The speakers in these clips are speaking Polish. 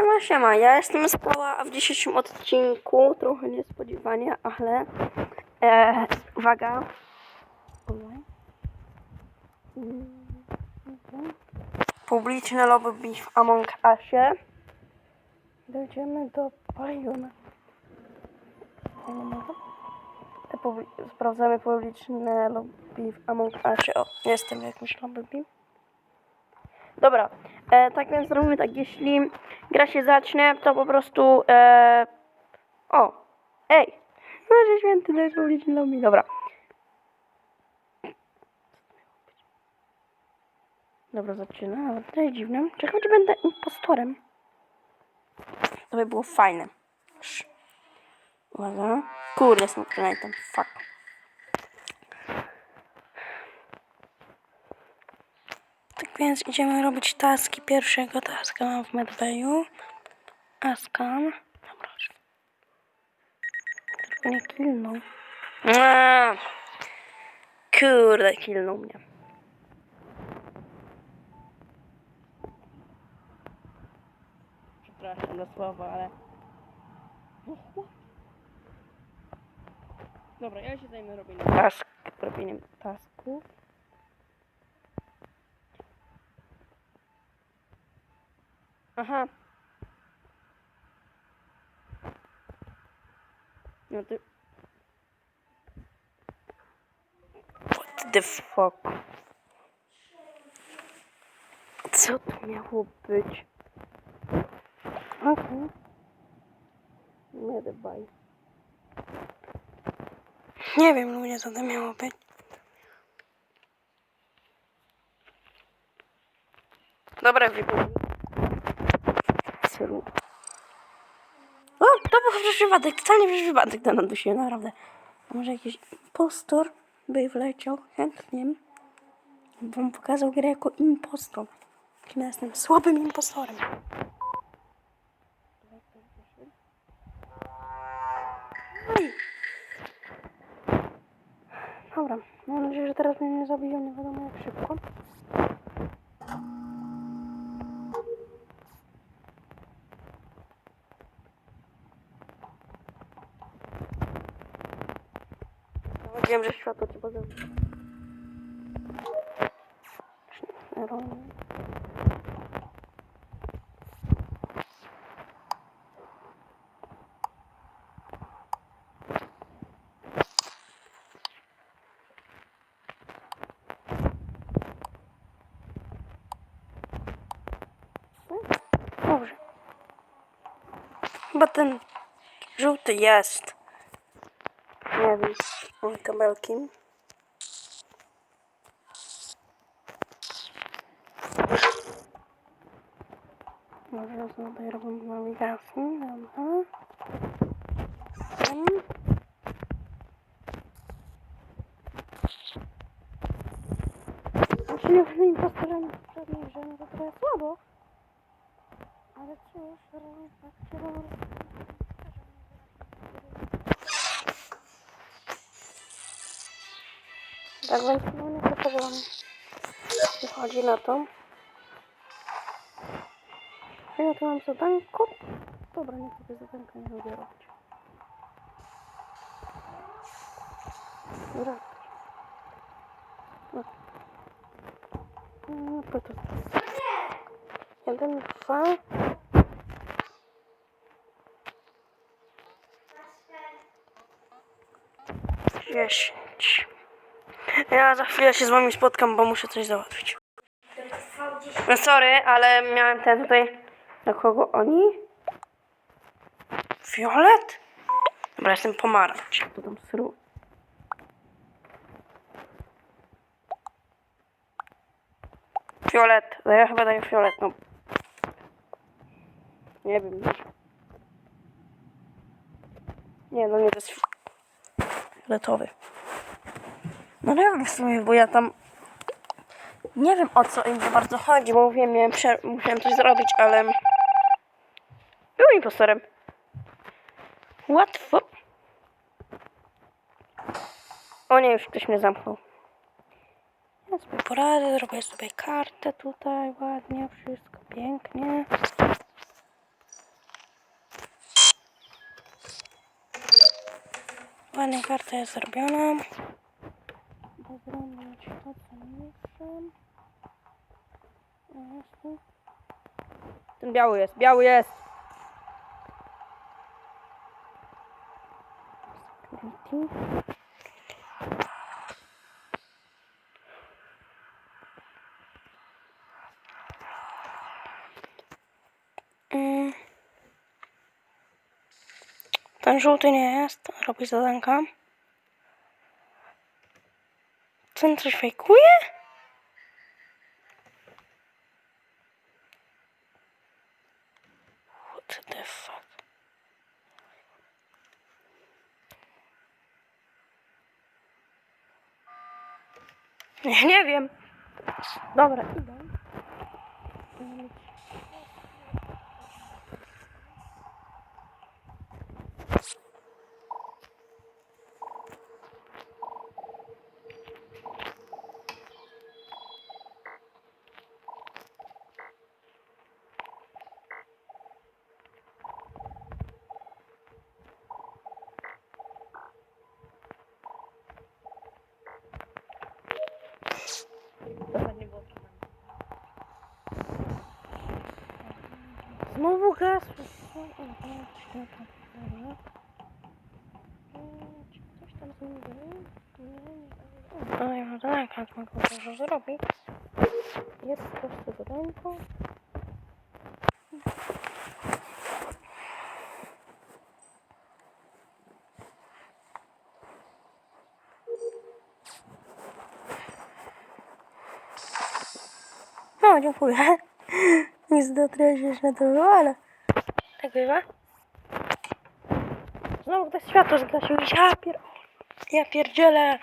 Siema, siema, ja jestem Skała, a w dzisiejszym odcinku, trochę niespodziewanie, ale e, uwaga. Publiczne lobby w Among Usie. Dojdziemy do publi- Sprawdzamy publiczne lobby w Among Usie. O, jestem w jakimś lobby. Dobra, e, tak więc zrobimy tak, jeśli gra się zacznie, to po prostu e, o, ej, Boże święty, daj publiczny lobby, dobra. Dobra, zaczynam, to jest dziwne. Czekaj, czy będę impostorem. To by było fajne. Uwaga. Kurde, jestem Krynightem, fuck. Więc idziemy robić taski. Pierwszego taska w medbayu. Askan. Dobra. Tylko nie killnął. Eee. Kurde, killnął mnie. Przepraszam za słowo, ale... Dobra, ja się zajmę robieniem task, robieniem tasków. Aha. No ty... What the fuck? Co to miało być? Okej. Dbaj. Nie wiem, ludzie, co to miało być. Dobra, wygląda. Syru. O, to był przecież wypadek, totalnie przecież wypadek to nadusiłem, naprawdę. A może jakiś impostor by wleciał chętnie, bym pokazał grę jako impostor. Kim ja jestem słabym impostorem. Oj. Dobra, mam nadzieję, że teraz mnie nie zabiją, nie wiadomo jak szybko. Wiem, że światło zrobić. Erony. Dobrze. Chyba ten żółty jest. Nie wiem. Mam kabelki. Może znowu robię nawigację. Dobra. Tam. Znaczy nie wiem, impostorem żadnej żony to trochę słabo. Ale cóż, ale tak się robi. Tak no nie pokazałam. Wychodzi na to. A ja tu mam zadanko. Dobra, nie sobie zadanka nie lubię robić. Dobra. No. No to to. Jeden, dwa. Dziesięć. Ja za chwilę się z wami spotkam, bo muszę coś załatwić. No sorry, ale miałem ten tutaj. Na kogo oni? Fiolet? Dobra, jestem pomarańcz. To tam sru. Fiolet. No ja chyba daję fiolet, no. Nie wiem. Nie, no nie, to jest fioletowy. No nie wiem w sumie, bo ja tam nie wiem o co im za bardzo chodzi, bo mówię, miałem musiałem coś zrobić, ale byłem impostorem. Łatwo. O nie, już ktoś mnie zamknął. Ja sobie poradzę, zrobię sobie kartę tutaj ładnie, wszystko pięknie. Ładnie karta jest zrobiona. Zrobić to, co tu. Ten biały jest, biały jest! Security. Mm. Ten żółty nie jest. Robi zadanka. Ten coś fejkuje? What the fuck? Nie, nie wiem. Dobra, idę. Znowu gasło. Czy ktoś tam z nim był? Nie, nie. No ja mam tak, jak mogę dużo zrobić. Jest po prostu zadanko. No, dziękuję. Nic treści na to ale tak bywa. Znowu ktoś światło zgasił. Ja pier... Ja pierdzielę.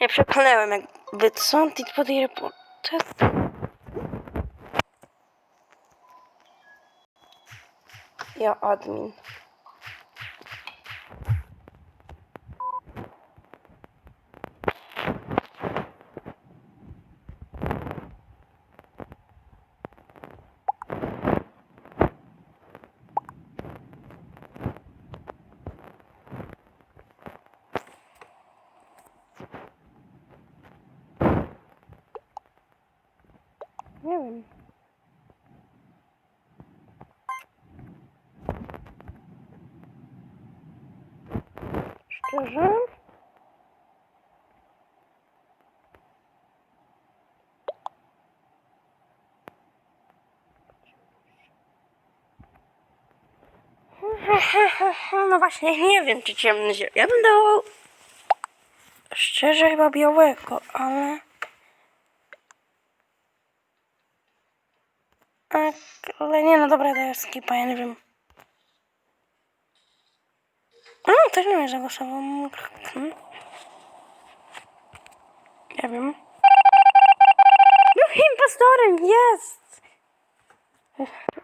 Ja przepalałem jakby sąd i po tej reporcie. Ja admin. Nie wiem. Szczerze? No właśnie, nie wiem czy ciemny zielony. Ja bym dał szczerze chyba białego, ale... Tak, ale nie, no dobra, jest skipa, ja nie wiem. No, też nie wiem, zagłosował. Hmm. Nie wiem. No, impostorem jest!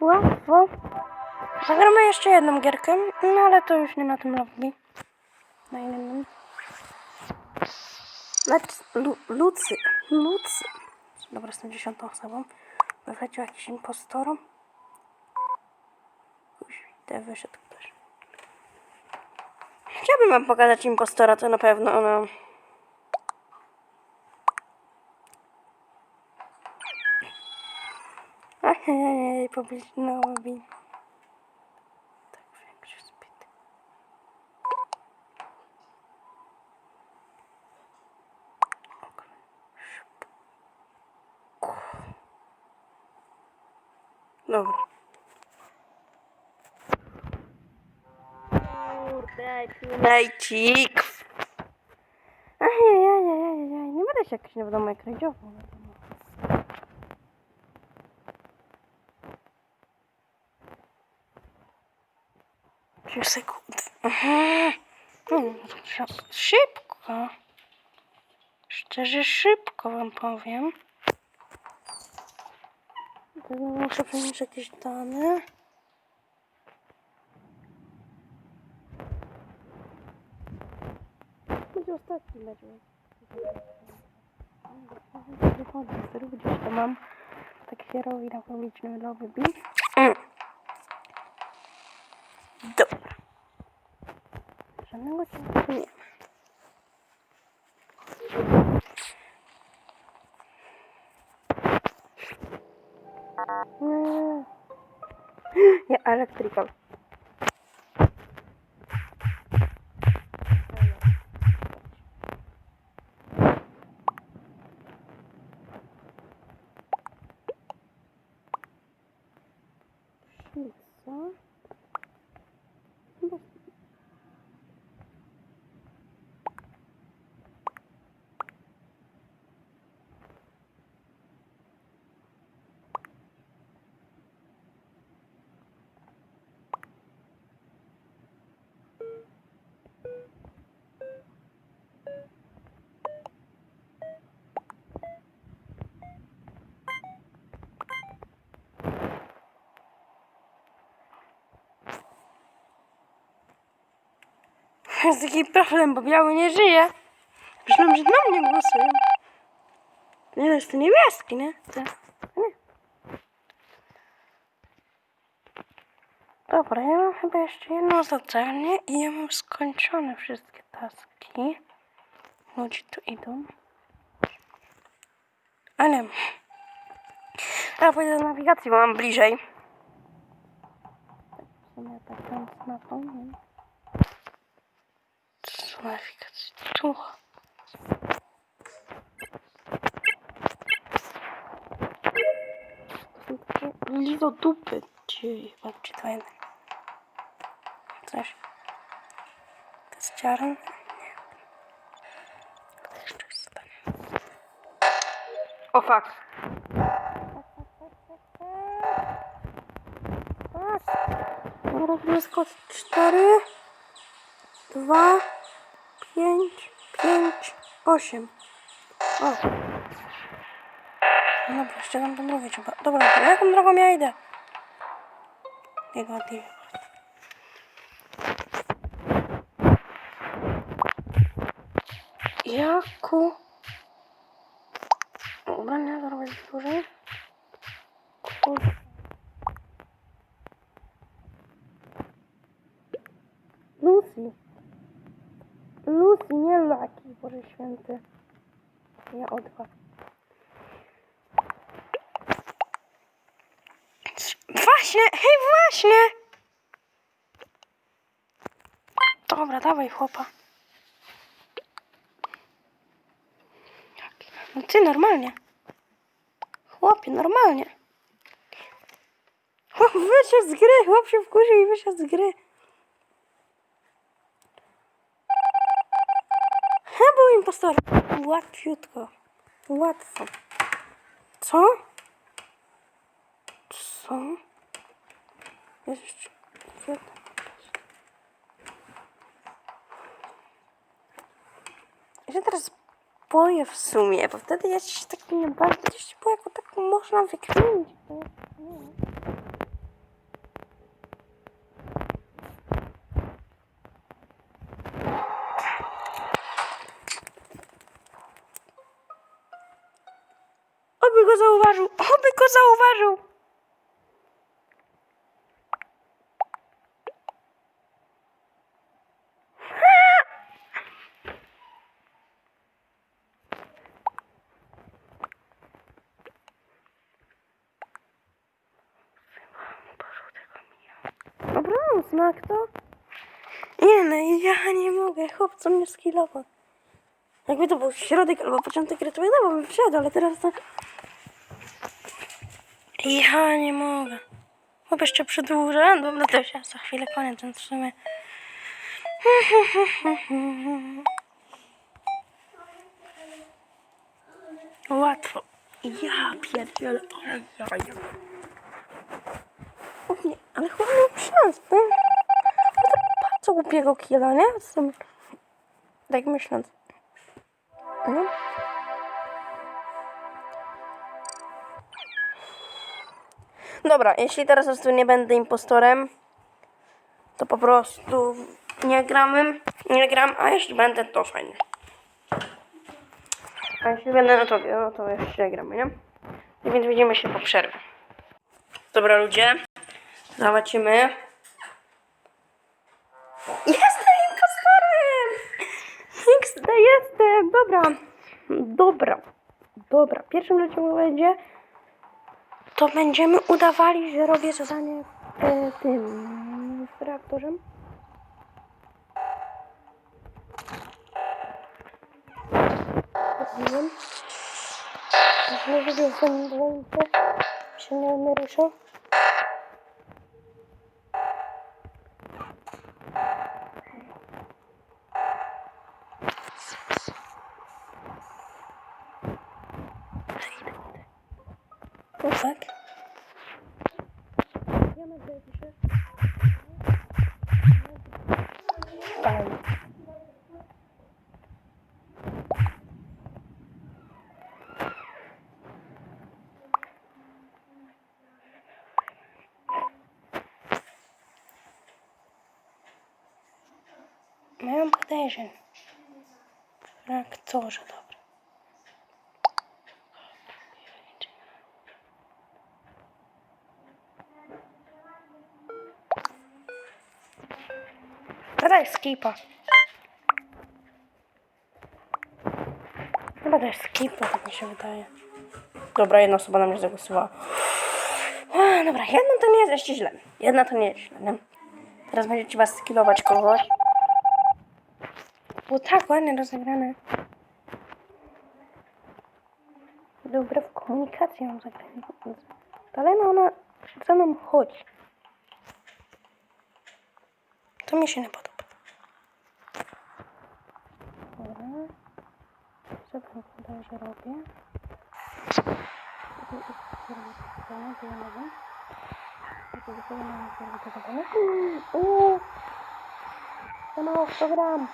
Łatwo. Zagramy jeszcze jedną gierkę, no ale to już nie na tym lobby. Na innym. Lecz, lu, Lucy, Lucy. Dobra, jestem dziesiątą osobą. Wyleciał jakiś impostor. Kurde, wyszedł ktoś. Chciałbym wam pokazać impostora, to na pewno no. Ajajaj, publiczny lobby. Tak, większy speed. Dobra. Nejcik. Ajajajajajaj, nie będę się jakoś nie wiadomo jak radziował. Trzy sekundy. Aha. Hmm, Szybko. Szczerze szybko wam powiem. Muszę przenieść jakieś dane. będzie ostatni mecz. Wychodzę z gdzieś to mam. Tak się robi na publicznym lobby beef. Dobra. Żadnego ciągu nie ma. Nie. Nie, elektryka. Jest taki problem, bo biały nie żyje. Myślałem, że na mnie głosują. Nie, to jest to niebieski, nie? To, to nie. Dobra, ja mam chyba jeszcze jedno zadanie i ja mam skończone wszystkie taski. Ludzie tu idą. Ale... Ja pójdę do nawigacji, bo mam bliżej. W sumie tak tam z mapą, nie To są takie lizodupy. Ci, jeden. Coś. To jest? Nie. To jeszcze jest ten. O fuck. Dobra, blisko cztery, dwa, pięć, pięć, osiem. O. No dobra, tam tą drogę. Dobra, to jaką drogą ja idę? Odbiję. Jaku? To robię dłużej. Kurde. Lucy. Lucy, nie Laki, Boże Święty. Ja odwa. Właśnie, hej, właśnie! Dobra, dawaj chłopa. No ty normalnie. Chłopie, normalnie. Chłop wyszedł z gry, chłop się wkurzył i wyszedł z gry. Impostor. Łatwiutko. Łatwo. Co? Co? Jest jeszcze. Ja się teraz boję w sumie, bo wtedy ja się tak nie bardzo się boję, jak tak można wykminić. Oby go zauważył! A kto? Nie no, ja nie mogę, chłopco mnie skillował. Jakby to był środek albo początek gry, to ja bym wszedł, ale teraz to... Ja nie mogę. Chłop jeszcze przedłuża, dobra, to ja za chwilę koniec, więc w sumie... Łatwo. Ja pierdzielę, jaja. O nie, ale chyba miał szans, no. To tak bardzo głupiego killa, nie? Tak myśląc. No. Dobra, jeśli teraz po prostu nie będę impostorem, to po prostu nie gramy, nie gram, a jeśli będę, to fajnie. A jeśli będę na tobie, no to jeszcze gramy, nie? I więc widzimy się po przerwie. Dobra ludzie, zobaczymy. Jestem impostorem! XD jestem! Dobra, dobra, dobra. Pierwszym lecimy będzie, to będziemy udawali, że robię zadanie e, tym reaktorem. Rozumiem. Może żeby zanim się nie naruszał. O tak. Ja mam piszę. Fajnie. Miałem dobra. Jest skipa. Chyba jest skipa, tak mi się wydaje. Dobra, jedna osoba na mnie zagłosowała. Dobra, jedna to nie jest jeszcze źle. Jedna to nie jest źle, nie? Teraz będzie trzeba skillować kogoś. Było tak ładnie rozegrane. Dobre w komunikacji mam zagrać. Ale no ona za mną chodzi. To mi się nie podoba. Dobra. Co tam podaję, że robię? Uuu! Za mało w to gram.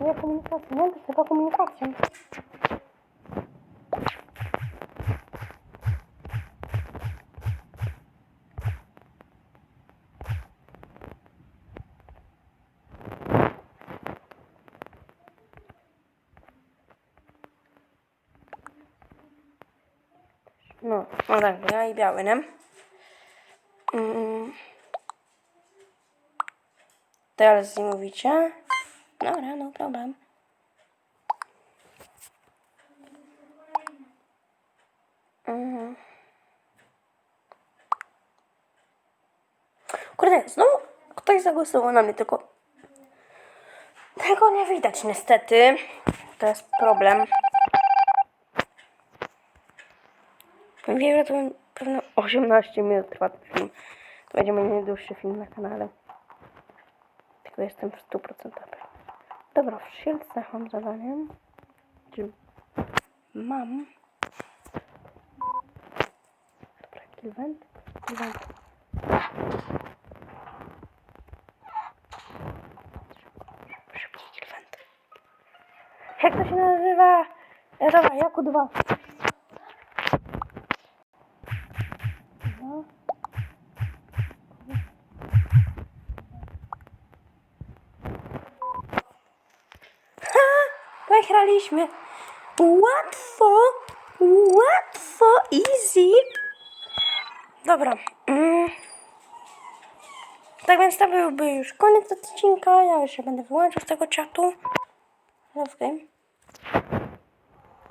Nie komunikacja, no to jest chyba komunikacja. No, no tak, ja i biały, nie? Mm. Teraz nie mówicie? Dobra, no problem. Mhm. Kurde, znowu ktoś zagłosował na mnie, tylko tego nie widać niestety. To jest problem. Wiem, że to pewno 18 minut trwa ten film. To będzie mój najdłuższy film na kanale. Tylko jestem w 100% pewien. Dobra, w Shieldsach mam zadanie. Mam? Dobra, event. Event. Jak to się nazywa? E, dobra, jako dwa. No. Ha! Wygraliśmy. Łatwo, łatwo, easy. Dobra. Mm. Tak więc to byłby już koniec odcinka. Ja już się będę wyłączał z tego czatu. Love game.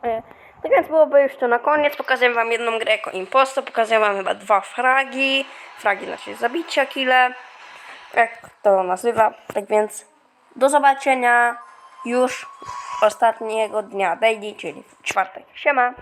E, Tak więc byłoby już to na koniec. Pokazuję wam jedną grę jako imposto. Pokazuję wam chyba dwa fragi. Fragi znaczy zabicia, kile. Jak to nazywa. Tak więc do zobaczenia już ostatniego dnia daily, czyli w czwartek. Siema.